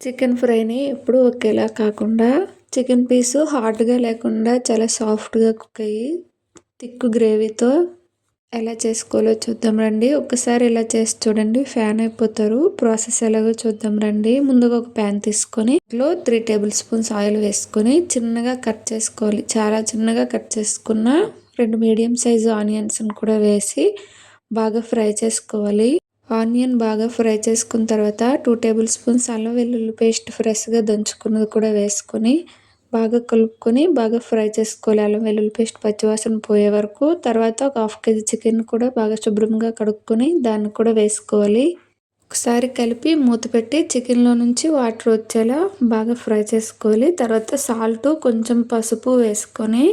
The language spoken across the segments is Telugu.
చికెన్ ఫ్రైని ఎప్పుడూ ఒకేలా కాకుండా చికెన్ పీసు హార్డ్గా లేకుండా చాలా సాఫ్ట్గా కుక్ అయ్యి థిక్ గ్రేవీతో ఎలా చేసుకోవాలో చూద్దాం రండి. ఒకసారి ఇలా చేసి చూడండి ఫ్యాన్ అయిపోతారు. ప్రాసెస్ ఎలాగో చూద్దాం రండి. ముందుగా ఒక ప్యాన్ తీసుకొని ఇందులో త్రీ టేబుల్ స్పూన్స్ ఆయిల్ వేసుకొని చిన్నగా కట్ చేసుకోవాలి. చాలా చిన్నగా కట్ చేసుకున్న రెండు మీడియం సైజు ఆనియన్స్ని కూడా వేసి బాగా ఫ్రై చేసుకోవాలి. ఆనియన్ బాగా ఫ్రై చేసుకున్న తర్వాత టూ టేబుల్ స్పూన్స్ అల్లం వెల్లుల్లి పేస్ట్ ఫ్రెష్గా దంచుకున్నది కూడా వేసుకొని బాగా కలుపుకొని బాగా ఫ్రై చేసుకోవాలి. అల్లం వెల్లుల్లి పేస్ట్ పచ్చివాసన పోయే వరకు. తర్వాత ఒక హాఫ్ కేజీ చికెన్ కూడా బాగా శుభ్రంగా కడుక్కొని దాన్ని కూడా వేసుకోవాలి. ఒకసారి కలిపి మూత పెట్టి చికెన్లో నుంచి వాటర్ వచ్చేలా బాగా ఫ్రై చేసుకోవాలి. తర్వాత సాల్ట్ కొంచెం పసుపు వేసుకొని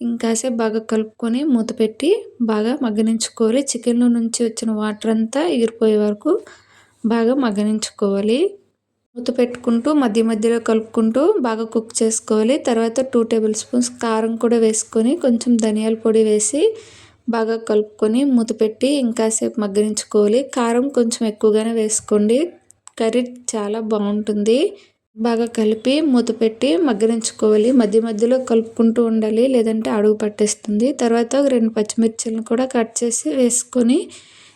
ఇంకాసేపు బాగా కలుపుకొని మూత పెట్టి బాగా మగ్గనించుకోవాలి. చికెన్లో నుంచి వచ్చిన వాటర్ అంతా ఎగిరిపోయే వరకు బాగా మగ్గనించుకోవాలి. మూత పెట్టుకుంటూ మధ్య మధ్యలో కలుపుకుంటూ బాగా కుక్ చేసుకోవాలి. తర్వాత టూ టేబుల్ స్పూన్స్ కారం కూడా వేసుకొని కొంచెం ధనియాల పొడి వేసి బాగా కలుపుకొని మూత పెట్టి ఇంకాసేపు మగ్గనించుకోవాలి. కారం కొంచెం ఎక్కువగానే వేసుకోండి. కర్రీ చాలా బాగుంటుంది. బాగా కలిపి మూత పెట్టి మగ్గనించుకోవాలి. మధ్య మధ్యలో కలుపుకుంటూ ఉండాలి లేదంటే అడుగు పట్టేస్తుంది. తర్వాత రెండు పచ్చిమిర్చిలను కూడా కట్ చేసి వేసుకొని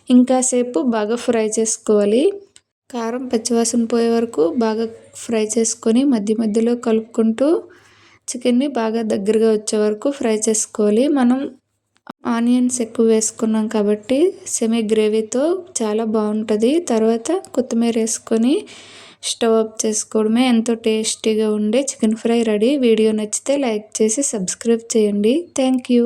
ఇంకాసేపు బాగా ఫ్రై చేసుకోవాలి. కారం పచ్చివాసన పోయే వరకు బాగా ఫ్రై చేసుకొని మధ్య మధ్యలో కలుపుకుంటూ చికెన్ని బాగా దగ్గరగా వచ్చే వరకు ఫ్రై చేసుకోవాలి. మనం ఆనియన్స్ ఎక్కువ వేసుకున్నాం కాబట్టి సెమీ గ్రేవీతో చాలా బాగుంటుంది. తర్వాత కొత్తిమీర వేసుకొని స్టవ్ ఆఫ్ చేసుకోవడమే ఎంతో టేస్టీగా ఉండే చికెన్ ఫ్రై రెడీ. వీడియో నచ్చితే లైక్ చేసి సబ్స్క్రైబ్ చేయండి. Thank you.